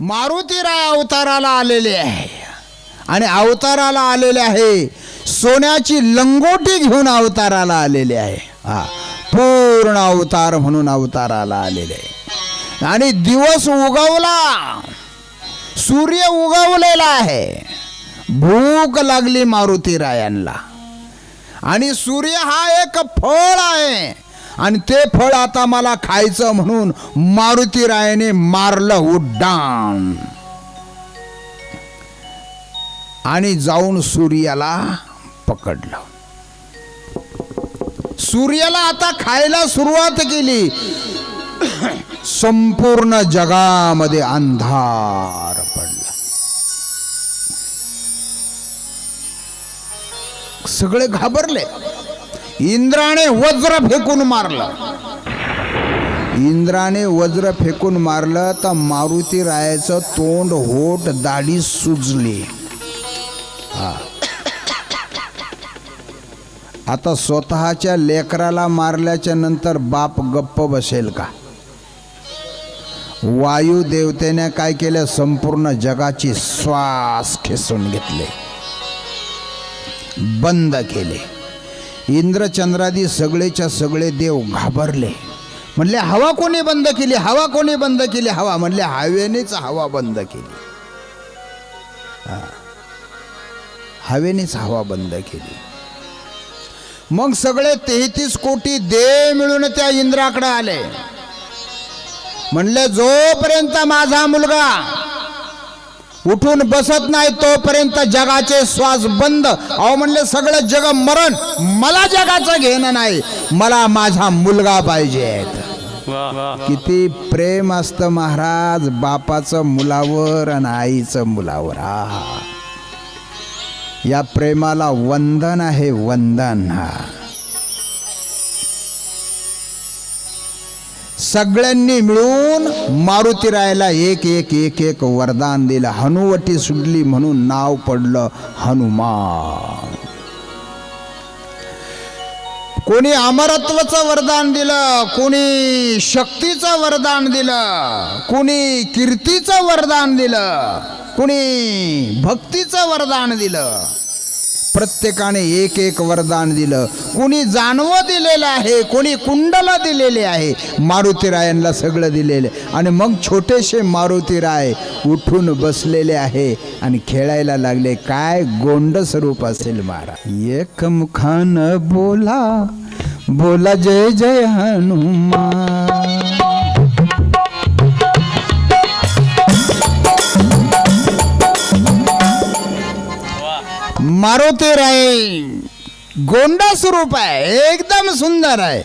मारुतीराय अवताराला आलेले आहे. आणि अवताराला आलेले आहे सोन्याची लंगोटी घेऊन अवताराला आलेले आहे. हा पूर्ण अवतार म्हणून अवताराला आलेले आहे. आणि दिवस उगवला सूर्य उगवलेला आहे. भूक लागली मारुतीरायांना आणि सूर्य हा एक फळ आहे. आणि ते फळ आता मला खायचं म्हणून मारुती रायाने मारलं उड्डाण. आणि जाऊन सूर्याला पकडलं. सूर्याला आता खायला सुरुवात केली. संपूर्ण जगामध्ये अंधार पडला. सगळे घाबरले. इंद्राने वज्र फेकून मारलं. इंद्राने वज्र फेकून मारलं तर मारुती रायाचं तोंड होट दाढी सुजली. हा. आता स्वतःच्या लेकराला मारल्याच्या नंतर बाप गप्प बसेल का? वायू देवतेने काय केलं? संपूर्ण जगाची श्वास खेसून घेतले. बंद केले. इंद्रचंद्रादी सगळेच्या सगळे देव घाबरले. म्हणले हवा कोणी बंद केली? हवा कोणी बंद केली? हवा. म्हणले हवेनेच हवा बंद केली. हवेनेच हवा बंद केली. मग सगळे तेहतीस कोटी देव मिळून त्या इंद्राकडे आले. म्हणले जोपर्यंत माझा मुलगा उठून बसत नाही तोपर्यंत जगाचे श्वास बंद. अहो म्हणले सगळं जग मरण. मला जगाचं घेणं नाही. मला माझा मुलगा पाहिजे. किती प्रेम असतं महाराज. बापाचं मुलावर आणि आईचं मुलावर. हा या प्रेमाला वंदन आहे वंदन. हा. सगळ्यांनी मिळून मारुतीरायला एक एक एक एक वरदान दिलं. हनुवटी सुटली म्हणून नाव पडलं हनुमान. कोणी अमरत्वचं वरदान दिलं कोणी शक्तीचं वरदान दिलं कोणी कीर्तीचं वरदान दिलं कोणी भक्तीचं वरदान दिलं. प्रत्येकाने एक एक वरदान दिलं. कोणी जानवं दिलेलं आहे कोणी कुंडला दिलेले आहे मारुतीरायांना सगळं दिलेलं आणि मग छोटेसे मारुतीराय उठून बसलेले आहे आणि खेळायला लागले. काय गोंड स्वरूप असेल महाराज. एक मुखान बोला बोला जय जय हनुमान. मारुती राय। गोंडा स्वरूप आहे एकदम सुंदर आहे.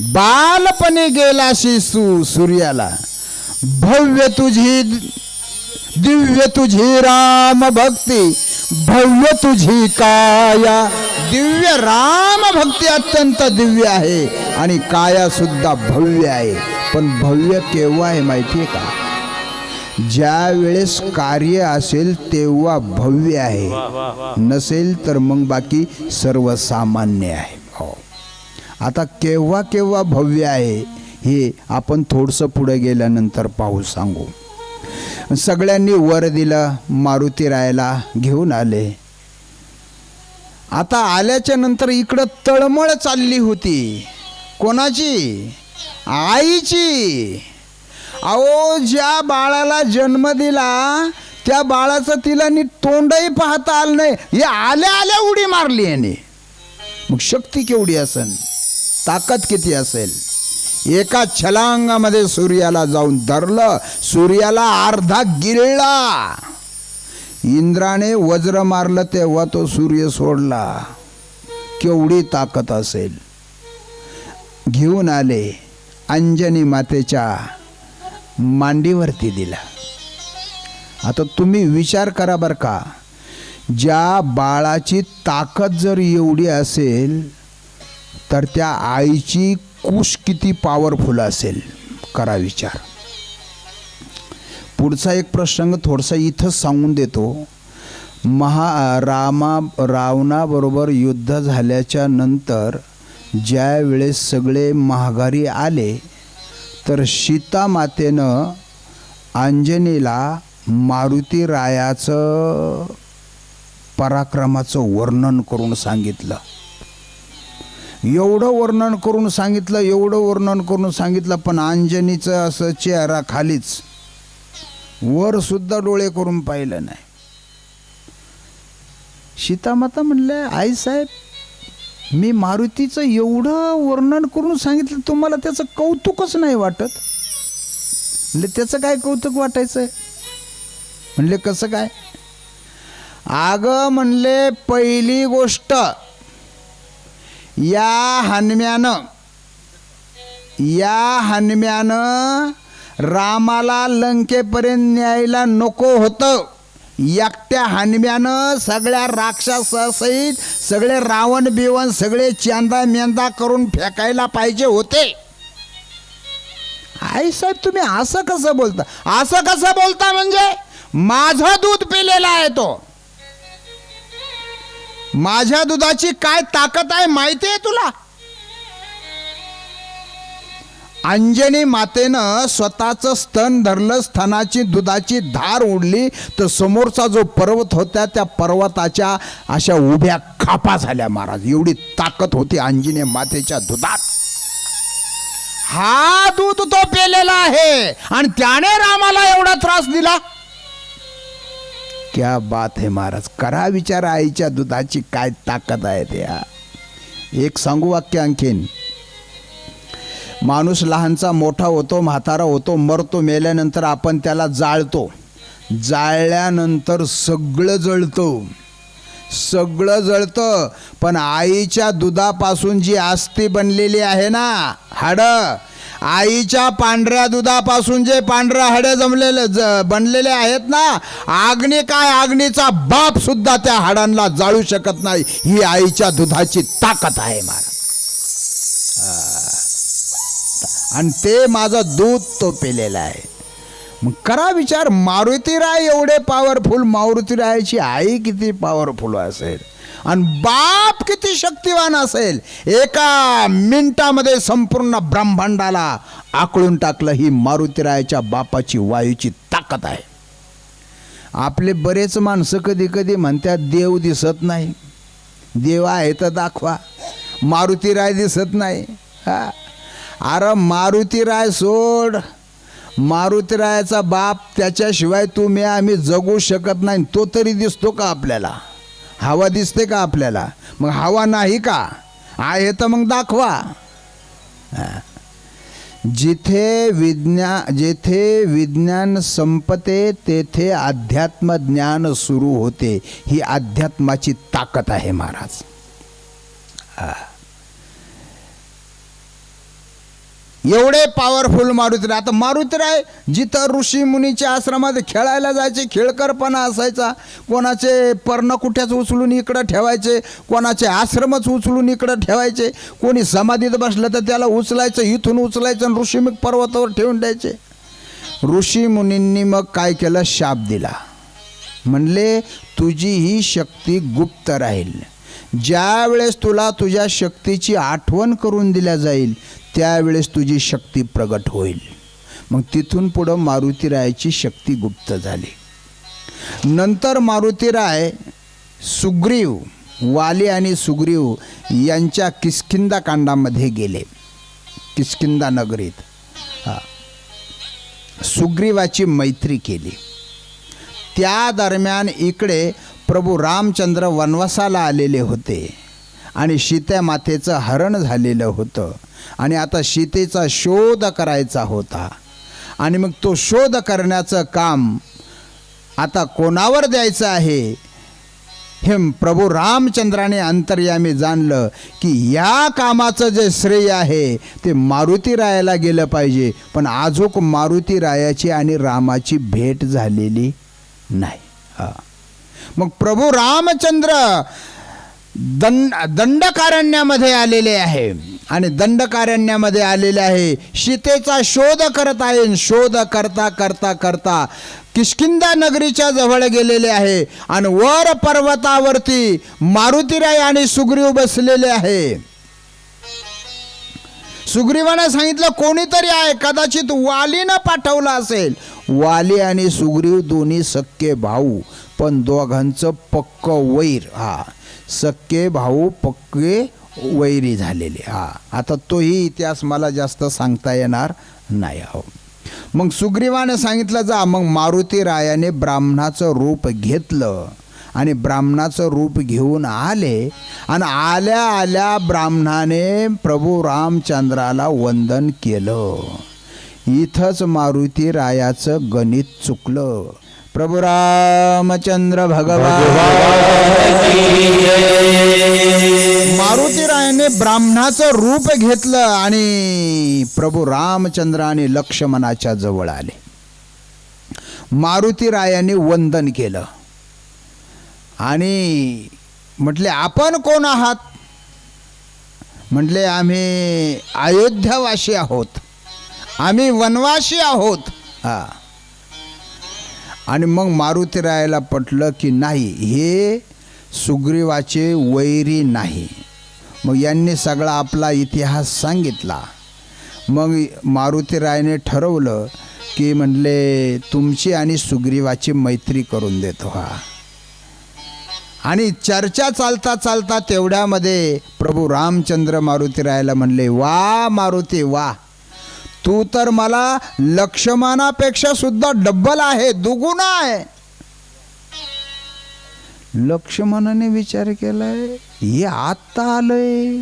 बालपणी गेला शिसू सूर्याला. भव्य तुझी दिव्य तुझी राम भक्ती भव्य तुझी काया. दिव्य राम भक्ती अत्यंत दिव्य आहे आणि काया सुद्धा भव्य आहे. पण भव्य केव्हा आहे माहिती आहे का? ज्या वेळेस कार्य असेल तेव्हा भव्य आहे. नसेल तर मग बाकी सर्वसामान्य आहे. हो. आता केव्हा केव्हा भव्य आहे हे आपण थोडंसं पुढे गेल्यानंतर पाहू सांगू. सगळ्यांनी वर दिलं मारुती रायाला घेऊन आले. आता आल्याच्यानंतर इकडं तळमळ चालली होती. कोणाची? आईची. अहो ज्या बाळाला जन्म दिला त्या बाळाचं तिला नीट तोंडही पाहता आलं नाही. हे आल्या आल्या उडी मारली याने. मग शक्ती केवढी असेल ताकद किती असेल? एका छलांगामध्ये सूर्याला जाऊन धरलं सूर्याला अर्धा गिळला. इंद्राने वज्र मारलं तेव्हा तो सूर्य सोडला. केवढी ताकद असेल? घेऊन आले अंजनी मातेच्या मांडीवरती दिला. आता तुम्ही विचार करा बरं का ज्या बाळाची ताकद जर एवढी असेल तर त्या आईची कुश किती पॉवरफुल असेल? करा विचार. पुढचा एक प्रसंग थोडासा इथंच सांगून देतो. महा रामा रावणाबरोबर युद्ध झाल्याच्यानंतर ज्या वेळेस सगळे महागारी आले तर सीता मातेनं अंजनीला मारुती रायाचं पराक्रमाचं वर्णन करून सांगितलं. एवढं वर्णन करून सांगितलं एवढं वर्णन करून सांगितलं पण अंजनीचं असं चेहरा खालीच वर सुद्धा डोळे करून पाहिलं नाही. सीतामाता म्हणले आई साहेब मी मारुतीचं एवढं वर्णन करून सांगितलं तुम्हाला त्याचं कौतुकच नाही वाटत? म्हणजे त्याचं काय कौतुक वाटायचं? आहे म्हणले कसं काय? आग म्हणले पहिली गोष्ट या हनम्यानं या हनम्यानं रामाला लंकेपर्यंत न्यायला नको होतं. एकट्या हनम्यानं सगळ्या राक्षसासहित सगळे रावण बिवण सगळे चेंदा मेंदा करून फेकायला पाहिजे होते. आई साहेब तुम्ही असं कसं बोलता? असं कसं बोलता म्हणजे? माझं दूध पिलेला आहे तो. माझ्या दुधाची काय ताकद आहे माहिती आहे तुला? अंजनी मातेनं स्वतःचं स्तन धरलं स्तनाची दुधाची धार ओढली तर समोरचा जो पर्वत होता त्या पर्वताच्या अशा उभ्या खापा झाल्या महाराज. एवढी ताकद होती अंजनी मातेच्या दुधात. हा दूध तो पेलेला आहे आणि त्याने रामाला एवढा त्रास दिला. क्या बात है महाराज करा विचार आईच्या दुधाची काय ताकद आहे त्या. एक सांगू वाक्य आणखीन. माणूस लहानचा मोठा होतो म्हातारा होतो मरतो मेल्यानंतर आपण त्याला जाळतो. जाळल्यानंतर सगळं जळतं. सगळं जळतं. पण आईच्या दुधापासून जी आस्ती बनलेली आहे ना हाडं आईच्या पांढऱ्या दुधापासून जे पांढरं हाडं जमलेले ज बनलेले आहेत ना आग्नी काय आग्नीचा बाप सुद्धा त्या हाडांना जाळू शकत नाही. ही आईच्या दुधाची ताकद आहे महाराज. आणि ते माझं दूध तो पेलेला आहे. मग करा विचार मारुतीराय एवढे पॉवरफुल मारुतीरायाची आई किती पॉवरफुल असेल. आणि बाप किती शक्तिवान असेल. एका मिनिटामध्ये संपूर्ण ब्रह्मांडाला आकळून टाकलं ही मारुतीरायाच्या बापाची वायूची ताकद आहे. आपले बरेच माणसं कधी कधी म्हणतात देव दिसत नाही. देव आहे तर दाखवा. मारुतीराय दिसत नाही. हा. अरे मारुतीराय सोड. मारुतीरायाचा बाप त्याच्याशिवाय तुम्ही आम्ही जगू शकत नाही. तो तरी दिसतो का आपल्याला? हवा दिसते का आपल्याला? मग हवा नाही का? आहे तर मग दाखवा. जिथे विज्ञा जेथे विज्ञान संपते तेथे अध्यात्म ज्ञान सुरू होते. ही अध्यात्माची ताकद आहे महाराज. एवढे पॉवरफुल मारुतीराय आता मारुतीराय जिथं ऋषी मुनीच्या आश्रमात खेळायला जायचे खेळकरपणा असायचा कोणाचे पर्ण कुठ्याच उचलून इकडं ठेवायचे कोणाचे आश्रमच उचलून इकडं ठेवायचे कोणी समाधीत बसलं तर त्याला उचलायचं इथून उचलायचं आणि ऋषीमुख पर्वतावर ठेवून द्यायचे. ऋषी मुनींनी मग काय केलं? शाप दिला. म्हणले तुझी ही शक्ती गुप्त राहील. ज्या वेळेस तुला तुझ्या शक्तीची आठवण करून दिल्या जाईल त्यावेळेस तुझी शक्ती प्रगट होईल. मग तिथून पुढं मारुतीरायाची शक्ती गुप्त झाली. नंतर मारुतीराय सुग्रीव वाली आणि सुग्रीव यांच्या किस्किंदा कांडामध्ये गेले. किस्किंदा नगरीत. सुग्रीवाची मैत्री केली. त्या दरम्यान इकडे प्रभू रामचंद्र वनवासाला आलेले होते. आणि सीता मातेचं हरण झालेलं होतं. आणि आता सीतेचा शोध करायचा होता. आणि मग तो शोध करण्याचं काम आता कोणावर द्यायचं आहे? हे प्रभू रामचंद्राने अंतर्यामी जाणलं की या कामाचं जे श्रेय आहे ते मारुतीरायाला गेलं पाहिजे. पण आजूक मारुती रायाची आणि रामाची भेट झालेली नाही. हा. मग प्रभू रामचंद्र दंड दंडकारण्यामध्ये आलेले आहे. आणि दंडकारण्यामध्ये आलेले आहे. सीतेचा शोध करत आहे शोध करता करता करता किष्किंदा नगरीच्या जवळ गेलेले आहे. आणि वर पर्वतावरती मारुतीराय आणि सुग्रीव बसलेले आहे. सुग्रीवानं सांगितलं कोणीतरी आहे कदाचित वालीनं पाठवलं असेल. वाली आणि सुग्रीव दोन्ही सख्खे भाऊ पण दोघांचं पक्क वैर हा. सक्के भाऊ पक्के वैरी झालेले हा. आता तोही इतिहास मला जास्त सांगता येणार नाही हो. मग सुग्रीवाने सांगितलं जा. मग मारुती रायाने ब्राह्मणाचं रूप घेतलं आणि ब्राह्मणाचं रूप घेऊन आले आणि आल्या आल्या ब्राह्मणाने प्रभू रामचंद्राला वंदन केलं. इथंच मारुती रायाचं गणित चुकलं. प्रभु रामचंद्र भगवान। मारुतीरायाने ब्राह्मणाचं रूप घेतलं आणि प्रभू रामचंद्राने लक्ष्मणाच्या जवळ आले. मारुतीरायाने वंदन केलं. आणि म्हटले आपण कोण आहात? म्हटले आम्ही अयोध्यावासी आहोत. आम्ही वनवासी आहोत. हा. आणि मग मारुती रायाला पटलं की नाही हे सुग्रीवाचे वैरी नाही. मग यांनी सगळा आपला इतिहास सांगितला. मग मारुती रायने ठरवलं की म्हणले तुमची आणि सुग्रीवाची मैत्री करून देतो हा आणि चर्चा चालता चालता तेवढ्यामध्ये प्रभू रामचंद्र मारुती रायला म्हणले वा मारुती वा. तू तर मला लक्ष्मणापेक्षा सुद्धा डब्बल आहे दुगुण आहे. लक्ष्मणाने विचार केलाय हे आत्ता आलंय.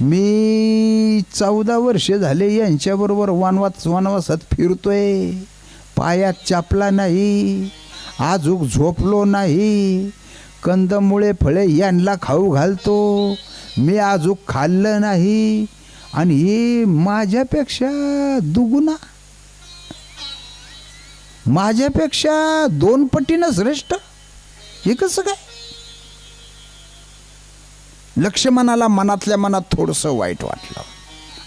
मी चौदा वर्ष झाले यांच्याबरोबर वनवास वनवासात फिरतोय. पायात चापला नाही आजूक झोपलो नाही. कंदमुळे फळे यांना खाऊ घालतो. मी आजूक खाल्लं नाही. आणि हे माझ्यापेक्षा दुगुना. माझ्यापेक्षा दोन पटीनं श्रेष्ठ. हे कसं काय? लक्ष्मणाला मनातल्या मनात थोडंसं वाईट वाटलं.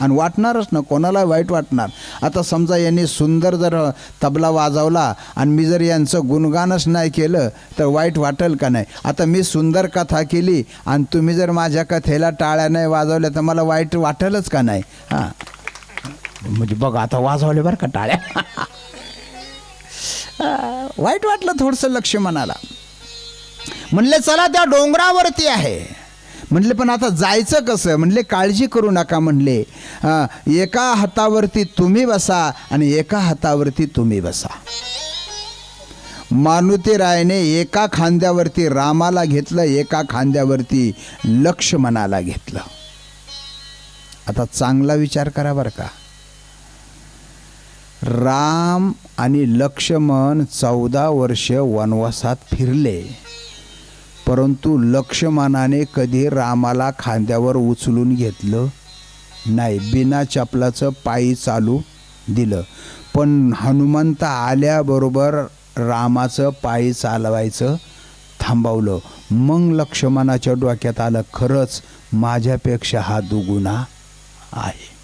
आणि वाटणारच ना कोणाला वाईट वाटणार. आता समजा यांनी सुंदर जर तबला वाजवला आणि मी जर यांचं गुणगानच नाही केलं तर वाईट वाटेल का नाही? आता मी सुंदर कथा केली आणि तुम्ही जर माझ्या कथेला टाळ्या नाही वाजवल्या तर मला वाईट वाटेलच का नाही? हां. म्हणजे बघ आता वाजवले बरं का टाळ्या? वाईट वाटलं थोडंसं लक्ष्मणाला म्हणले चला त्या डोंगरावरती आहे. म्हणले पण आता जायचं कसं? म्हणले काळजी करू नका म्हणले. एका हातावरती तुम्ही बसा आणि एका हातावरती तुम्ही बसा. मारुती रायने एका खांद्यावरती रामाला घेतलं एका खांद्यावरती लक्ष्मणाला घेतलं. आता चांगला विचार करा बरं का. राम आणि लक्ष्मण चौदा वर्ष वनवासात फिरले. परंतु लक्ष्मणाने कधी रामाला खांद्यावर उचलून घेतलं नाही. बिना चपलाचं पायी चालू दिलं. पण हनुमंत आल्याबरोबर रामाचं पायी चालवायचं थांबवलं. मग लक्ष्मणाच्या डोक्यात आलं खरंच माझ्यापेक्षा हा दुगुणा आहे.